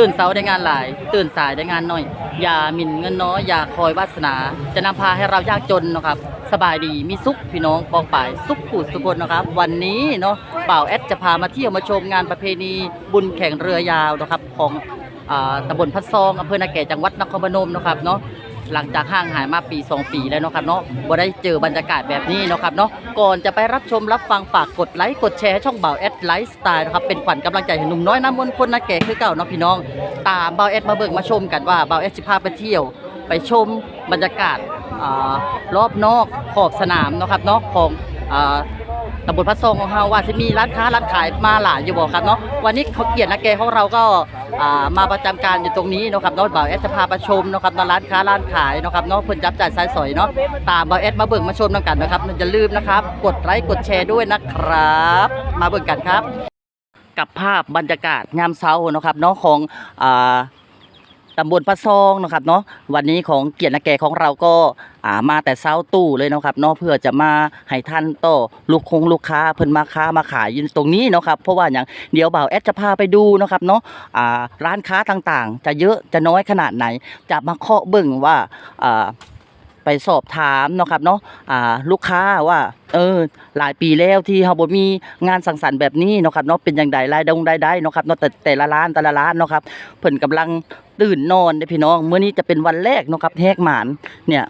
ตื่นเสาได้งานหลาย ตื่นสายได้งานน้อย อย่าหมิ่นเงินน้อยอย่าคอยวาสนา จะนำพาให้เรายากจนเนาะครับ สบายดีมีสุขพี่น้องปองป่ายสุขขุดสุคนนะครับ วันนี้เนาะเป่าแอดจะพามาเที่ยวมาชมงานประเพณีบุญแข่งเรือยาวนะครับ ของอ่าตำบลพัดซองอำเภอนาแก่จังหวัดนครพนมนะครับเนาะ หลังจากห่างหายมาปี 2 ปีแล้วเนาะครับเนาะบ่ได้เจอบรรยากาศแบบนี้เนาะครับเนาะก่อนจะไปรับชมรับฟังฝากกดไลค์กดแชร์ช่องเบาแอดไลฟ์สไตล์นะครับเป็นขวัญกำลังใจให้หนุ่มน้อยน้ำมนต์คนนาแก่คือเก่าเนาะพี่น้อง ตามเบาแอดมาเบิ่งมาชมกันว่าเบาแอดสิพาไปเที่ยว ไปชมบรรยากาศอารอบนอกขอบสนามเนาะครับเนาะของตำบลพัดซองของเฮาว่าจะมีร้านค้าร้านขายมาหลายอยู่บ่ครับเนาะวันนี้เขาเกียรตินาแกของเราก็ มาประจำการอยู่ตรงนี้นะครับเนาะบ่าวแอดจะพาไปชมนะครับเนร้านค้าร้านขายนะครับเนาะเพิ่นจับจ่ายสายสอยเนาะตามบ่าวแอดมาเบิ่งมาชมนํกันนะครับอย่าลืมนะครับ กดไลค์กดแชร์ด้วยนะครับ มาเบิ่งกันครับ กับภาพบรรยากาศยามเช้านะครับเนาะของอ่า ตำบลพระซองนะครับเนาะวันนี้ของเกียรตินาแก่ของเราก็อ่ามาแต่เช้าตู้เลยนะครับเนาะเพื่อจะมาให้ท่านต่อลูกคงลูกค้าเพิ่นมาค้ามาขายอยู่ตรงนี้เนาะครับเพราะว่าอย่างเดี๋ยวบ่าวแอดจะพาไปดูนะครับเนาะอ่าร้านค้าต่างๆ จะเยอะจะน้อยขนาดไหน จะมาเคาะเบิ่งว่าอ่า ไปสอบถามเนาะครับเนาะอ่าลูกค้าว่าเออหลายปีแล้วที่เฮาบ่มีงานสังสรรค์แบบนี้เนาะครับเนาะเป็นอย่างใดรายดงรายได้เนาะครับเนาะแต่แต่ละร้านแต่ละร้านเนาะครับเพิ่นกำลังตื่นนอนเด้พี่น้องมื้อนี้จะเป็นวันแรกเนาะครับแหกหมานเนี่ย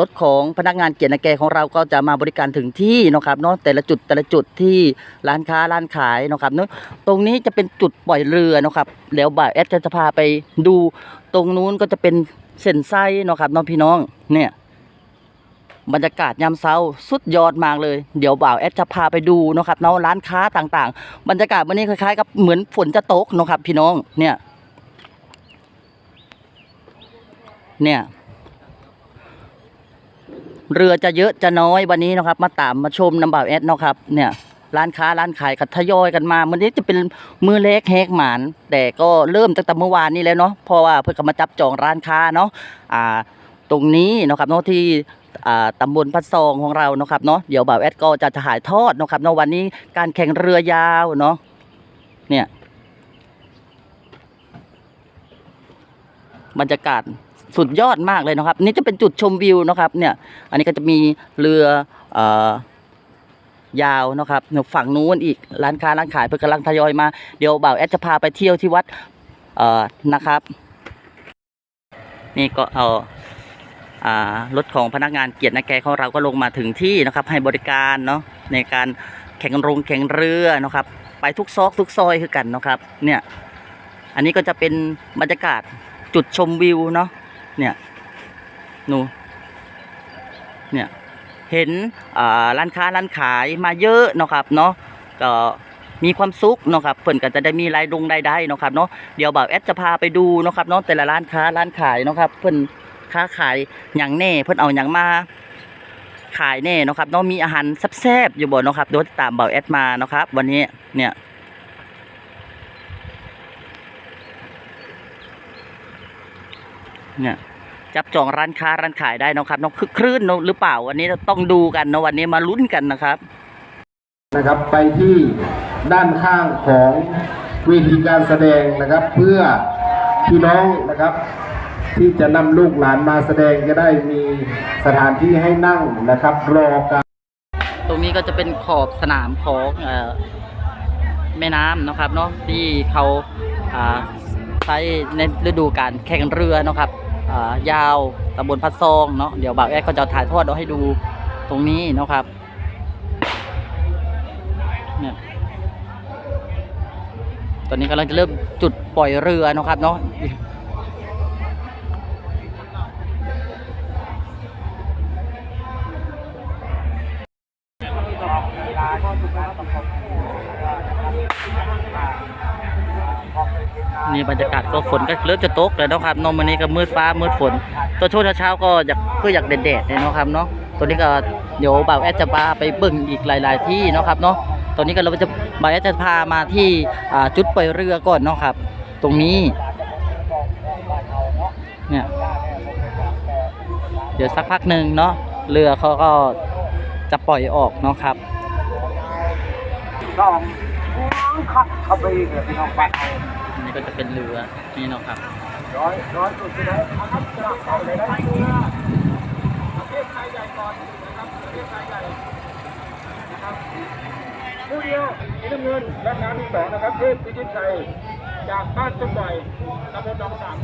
รถของพนักงานเกียรตินาแกของเราก็จะมาบริการถึงที่เนาะครับเนาะแต่ละจุดแต่ละจุดที่ร้านค้าร้านขายเนาะครับเนาะตรงนี้จะเป็นจุดปล่อยเรือเนาะครับแล้วบ่ายแอดจะพาไปดู ตรงนู้นก็จะเป็น เส้นไส้เนาะครับเนาะพี่น้องเนี่ยบรรยากาศยามเช้าสุดยอดมากเลย เดี๋ยวบ่าวแอดจะพาไปดูเนาะครับเนาะร้านค้าต่างๆ บรรยากาศวันนี้คล้ายๆกับเหมือนฝนจะตกเนาะครับ พี่น้องเนี่ย เนี่ย เรือจะเยอะจะน้อยวันนี้เนะครับ มาตามมาชมน้ำบ่าวแอดเนาะครับ เนี่ย ร้านค้าร้านขายก็ทยอยกันมาวันนี้จะเป็นมือเล็กแฮกหมาน แต่ก็เริ่มตั้งแต่เมื่อวานนี้แล้วเนาะเพราะว่าเพิ่งก็มาจับจองร้านค้าเนาะอ่าตรงนี้นะครับเนาะที่ตำบลพัดซองของเราเนาะครับเนาะเดี๋ยวบ่าวแอดก็จะถ่ายทอดนะครับเนาะวันนี้การแข่งเรือยาวเนาะเนี่ยบรรยากาศสุดยอดมากเลยนะครับ นี่จะเป็นจุดชมวิวนะครับ เนี่ย อันนี้ก็จะมีเรืออ ยาวเนาะครับฝั่งนู้นอีกร้านค้าร้านขายเพื่อกำลังทยอยมาเดี๋ยวบ่าวแอดจะพาไปเที่ยวที่วัดเอ่อนะครับ นี่ก็เอาอ่ารถของพนักงานเกียรตินาแกของเราก็ลงมาถึงที่นะครับ ให้บริการเนาะในการแข่งโรงแข่งเรือนะครับ ไปทุกซอกทุกซอยคือกันเนาะครับ เนี่ยอันนี้ก็จะเป็นบรรยากาศจุดชมวิวเนาะเนี่ยนูเนี่ย เห็นร้านค้าร้านขายมาเยอะเนาะครับเนาะก็มีความสุขเนาะครับเพิ่อนก็จะได้มีรายดงรายได้เนาะครับเนาะเดี๋ยวบ่าวแอดจะพาไปดูเนาะครับเนาะแต่ละร้านค้าร้านขายเนาะครับเพิ่อนค้าขายอย่างแน่ เพิ่อนเอาอย่างมาขายแน่เนาะครับเนาะมีอาหารแซ่บๆอยู่บ่เนาะครับโดยตามเบาวแอดมาเนาะครับ วันนี้เนี่ยเนี่ย จับจองร้านค้าร้านขายได้เนาะครับเนาะคึกคลื่นเนาะหรือเปล่าวันนี้เราต้องดูกันเนาะวันนี้มาลุ้นกันนะครับ นะครับไปที่ด้านข้างของเวทีการแสดงนะครับ เพื่อพี่น้องนะครับ ที่จะนำลูกหลานมาแสดงจะได้มีสถานที่ให้นั่งนะครับ รอการตรงนี้ก็จะเป็นขอบสนามของเอ่อแม่น้ำเนาะครับเนาะที่เขาอ่าใช้ในฤดูการแข่งเรือเนาะครับอ่า ยาวตำบลพัดซองเนาะเดี๋ยวบ่าวแอดก็จะถ่ายทอดเอาให้ดูตรงนี้เนาะครับเนี่ยตอนนี้กำลังจะเริ่มจุดปล่อยเรือเนาะครับเนาะ นี่บรรยากาศก็ฝนก็เริ่มจะตกแล้วนะครับนมวันนี้ก็มืดฟ้ามืดฝน ตัวช่วงเช้าๆก็อยากคืออยากแดดๆเนี่ยนะครับเนาะตัวนี้ก็เดี๋ยวบ่าวแอดจะพาไปเบิ่งอีกหลาย ๆ ที่นะครับเนาะตอนนี้ก็เราจะบ่าวแอดจะพามาที่จุดปล่อยเรือก่อนนะครับ ตรงนี้เนี่ยเดี๋ยวสักพักหนึ่งเนาะเรือเขาก็จะปล่อยออกเนาะครับ ขับเข้าไปอีกเลยพี่น้องไปนนี่ก็จะเป็นเรือนี่เนาะครับ ร้อยร้อยสุดที่ไหนครับสลับเข้าเลยได้เรือประเทศไทยใหญ่ก่อนนะครับประเทศไทยใหญ่นะครับผู้เดียวสีน้ำเงินและน้ำที่สองนะครับเทพพิชิตชัยจากบ้านต้นใหญ่ตำบลหนองสัง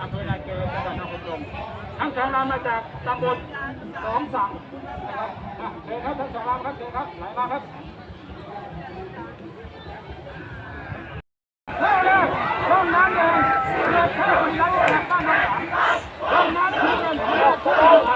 อำเภอนาเกลือจังหวัดนครพนมทั้งสองลำมาจากตำบลหนองสังนะครับอะเชิญครับทั้งสองลำครับเชิญครับไหลมาครับ เร็วเร็วลงน้ำเลยเร็วเข้าไปน้ำเลยบ้านน้ำสามลงน้ำทีเดียวเร็วเข้าไป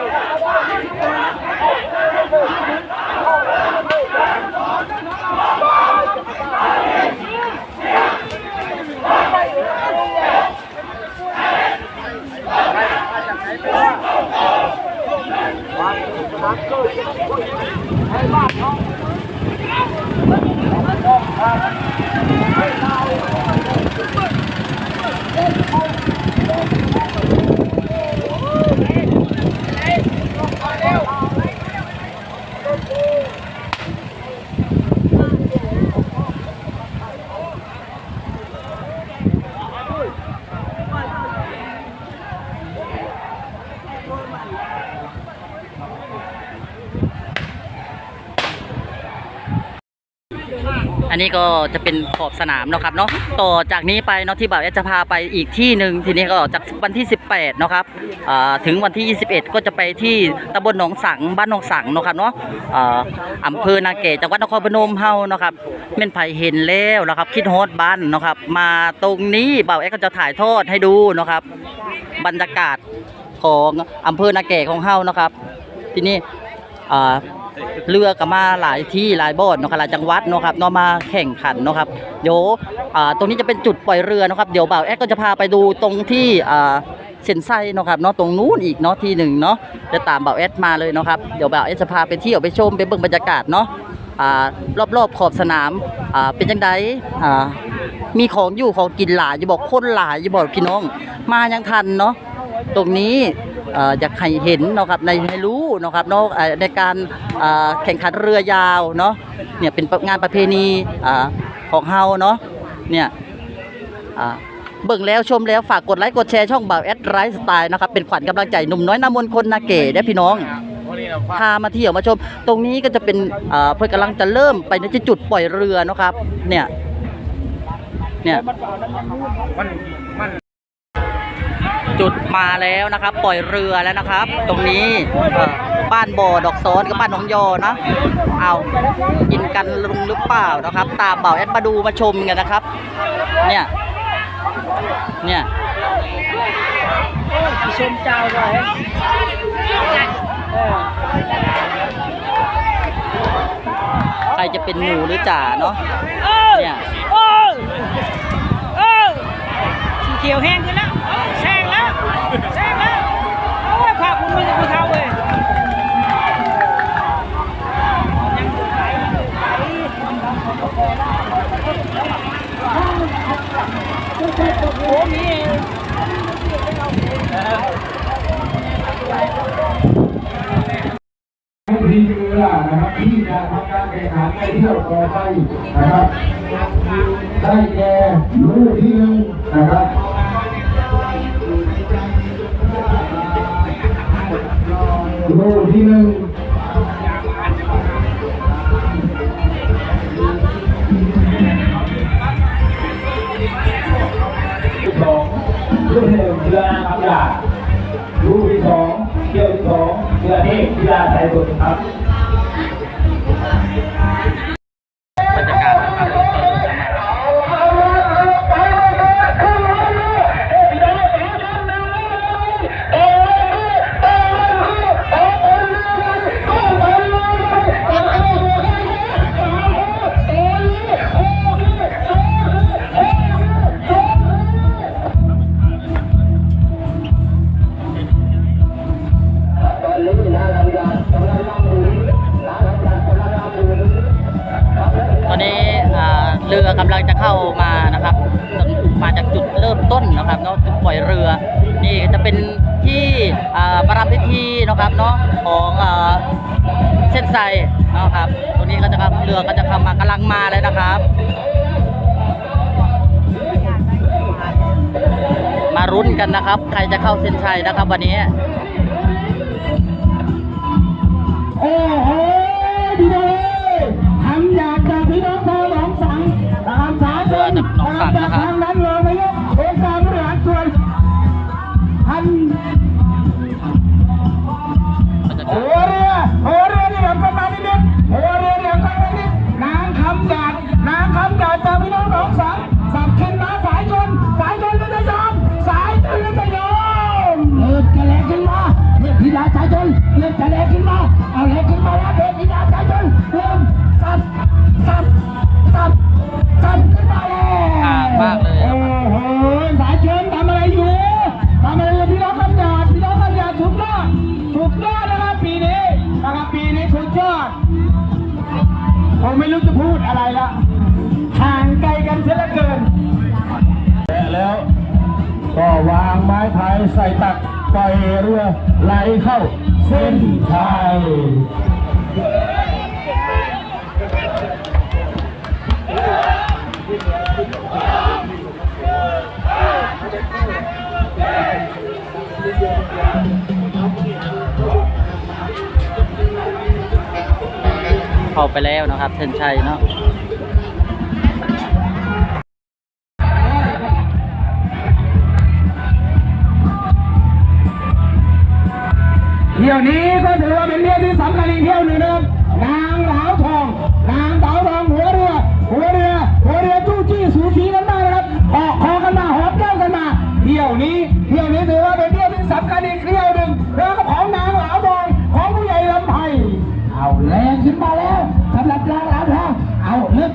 อั นนี้ก็จะเป็นขอบสนามเนาะครับเนาะต่อจากนี้ไปเนาะที่บ่าวแอดจะพาไปอีกที่หนึ่งทีนี้ก็จากวันที่ 18เนาะครับอ่าถึงวันที่ 21 ก็จะไปที่ตำบลหนองสังบ้านหนองสังเนาะครับเนาะอ่าอำเภอนาเกตจังหวัดนครพนมเฮาเนาะครับเม่นไผ่เห็นแล้วนะครับคิดฮอดบ้านเนาะครับมาตรงนี้บ่าวแอดก็จะถ่ายทอดให้ดูเนาะครับบรรยากาศของอำเภอนาเกตของเฮาเนาะครับ ทีนี้ อ่าเรือก็มาหลายที่หลายบอนเนาะครับหลายจังหวัดเนาะครับเนาะมาแข่งขันเนาะครับเดี๋ยวอ่าตรงนี้จะเป็นจุดปล่อยเรือเนาะครับเดี๋ยวบ่าวแอดก็จะพาไปดูตรงที่อ่าเซนไซเนาะครับเนาะตรงนู้นอีกเนาะที่หนึ่งเนาะจะตามบ่าวแอดมาเลยเนาะครับเดี๋ยวบ่าวแอดจะพาไปเที่ยวไปชมไปเบิ่งบรรยากาศเนาะอ่ารอบๆขอบสนามอ่าเป็นจังไดอ่ามีของอยู่ของกินหลายอย่าบอกคนหลายอย่าบอกพี่น้อง มายังทันเนาะตรงนี้ อ่ออยากให้เห็นเนาะครับในให้รู้เนาะครับเนาะเอ่อในการเอ่อแข่งขันเรือยาวเนาะเนี่ยเป็นงานประเพณีอ่าของเฮาเนาะเนี่ยอ่าเบิ่งแล้วชมแล้วฝากกดไลค์กดแชร์ช่องบ่าวแอดไรสไตล์นะครับเป็นขวัญกำลังใจหนุ่มน้อยนามนคนนาเก๋ได้อพี่น้องพามาเที่ยวมาชม ตรงนี้ก็จะเป็นอ่าเพื่อกำลังจะเริ่มไปในจุดปล่อยเรือเนาะครับ เนี่ยเนี่ย จุดมาแล้วนะครับ ปล่อยเรือแล้วนะครับ ตรงนี้บ้านบ่อดอกซ้อนกับบ้านหนองยอนะเอากินกันลงหรือเปล่านะครับ ตามเบ่าวแอดมาดูมาชมกันนะครับ เนี่ย เนี่ยชมเจ้าว้เออใครจะเป็นหมูหรือจ่าเนาะเนี่ยเออเออสีเขียวแห้งขึ้นแล้วแซงแล้วแซงแล้วโอ้ยผักคุณมีแต่ผู้เฒ่าเว้ยยังอยู่ไหนอยู่ไหนโอ้มี ให้ ทีมเรือนะครับที่จะทำการแข่งขันในเที่ยวต่อไปนะครับ ได้แก่ลูกที่หนึ่งนะครับลูกที่หนึ่ง รูปที่สองเที่ยวที่สองเรือเทพกีฬาสายสุดครับ เริ่มต้นนะครับเนาะจุดปล่อยเรือ นี่ก็จะเป็นที่อ่าประรำพิธีนะครับเนาะของอ่าเส้นไซเนาะครับตรงนี้ก็จะครับเรือก็จะเข้ามากำลังมาเลยนะครับ มารุ้นกันนะครับ ใครจะเข้าเส้นชัยนะครับวันนี้โอ้โหพี่น้องเอ้ยทำอยากจากพี่น้องชาวหนองสังตามสายชนหนองสังนะครับ ผมไม่รู้จะพูดอะไรละห่างไกลกันเสียเหลือเกินแล้ว ก็วางไม้พายใส่ตักปล่อยเรือไหลเข้าเส้นชัยเข้าไปแล้วนะครับเทนชัยเนาะเที่ยวนี้ก็ถือว่าเป็นเที่ยวที่สำคัญอีกเที่ยวหนึ่งนะครับนางสาว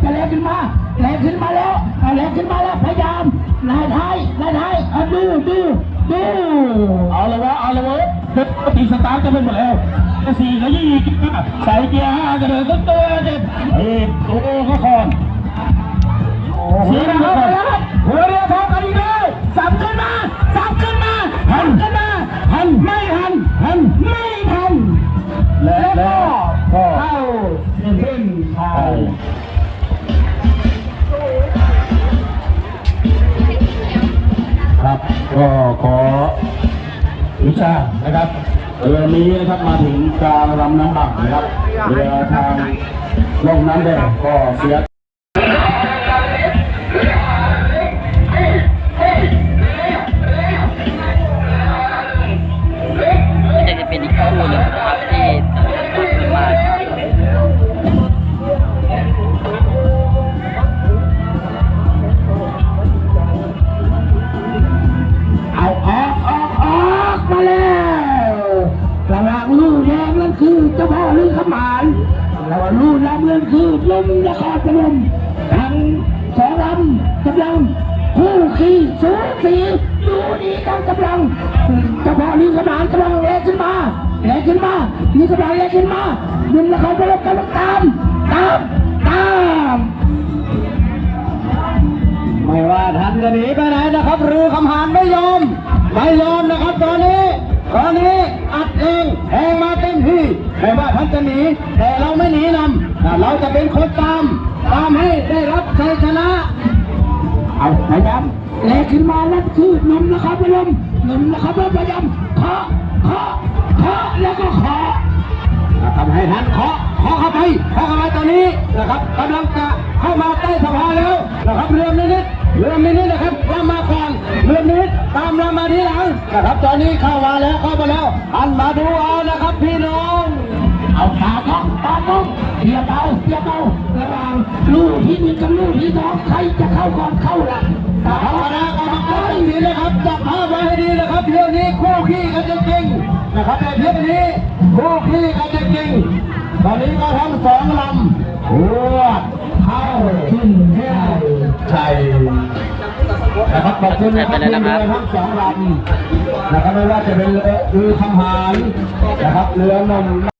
จะแรงขึ้นมาแรงขึ้นมาแล้วเอาแรงขึ้นมาแล้วพยายามนายท้ายนายท้ายเอาดูดูดูเอาละวะเอาละวะตีสตาร์ทจะเป็นหมดแล้วสี่ก็ยี่ใส่เกียร์ห้าก็เดินต้นตัวเจ็บเฮ้ยโอ้ก็คอนสี่เข้าไปแล้วครับหัวเรือพอกันอีก นะครับเรือนี้นะครับมาถึงกลางลำน้ำบักนะครับเรือทางลงน้ำแดงก็เสีย คู่ขี้สูสีดูดีกันกำลังเจ้าพ่อลือขมานกำลังแรงขึ้นมาแรงขึ้นมานี่กำลังแรงขึ้นมาลมนครพนมกำลังตามตามตามไม่ว่าท่านจะหนีไปไหนนะครับรือคำหานไม่ยอมไม่ยอมนะครับตอนนี้ตอนนี้อัดเองแทงมาเต็มที่ไม่ว่าท่านจะหนีแต่เราไม่หนีนำเราจะเป็นคนตาม ตามให้ได้รับชัยชนะ เอาพยายามแลขึ้นมานั่นคือหนุ่มนะครับพนมหนุ่มนะครับพยายามเคาะเคาะเคาะแล้วก็เคาะทำให้ทันเคาะเคาะเข้าไปเคาะเข้าไปตอนนี้นะครับกำลังจะเข้ามาใต้สะพานแล้วนะครับเรือมนิดเรือมนิดนะครับลำมาก่อนเรือมนิดตามลำมาทีหลังนะครับ ตอนนี้เข้ามาแล้วเข้ามาแล้วอันมาดูเอานะครับพี่น้อง เอาตาต้องตาต้องเทียบเอาเทียบเอาระหว่างลูกที่หนึ่งกับลูกที่สองใครจะเข้าก่อนเข้าหลังธรรมดากรรมการดีนะครับจับภาพไว้ให้ดีนะครับเรื่องนี้คู่ขี้กันจริงๆนะครับในเทปนี้คู่ขี้กันจริงๆตอนนี้ก็ทั้งสองลำหัวเข้าขึ้นแค่ชัยนะครับขอบคุณนะครับที่เรือทั้งสองลำนะครับไม่ว่าจะเป็นเรือคำหานนะครับเรือนม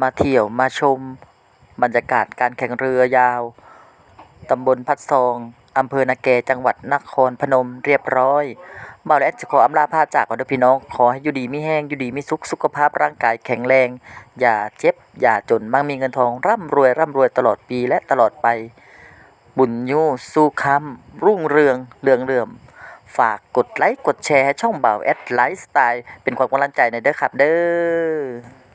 มาเที่ยวมาชม บรรยากาศการแข่งเรือยาว ตำบลพัดซอง อำเภอนาแกจังหวัดนครพนมเรียบร้อยบ่าวแอดจะขออำลาพาจากก่อนด้อพี่น้อง ขอให้อยู่ดีมีแห้งอยู่ดีมีสุขสุขภาพร่างกายแข็งแรง อย่าเจ็บ อย่าจนมั่งมีเงินทอง ร่ำรวยร่ำรวยตลอดปีและตลอดไป บุญยูสู้คำรุ่งเรืองเรืองเรื่อมฝากกดไลค์กดแชร์ให้ช่องบ่าวแอดไลฟ์สไตล์เป็นความกำลังใจในเด้อครับเด้อ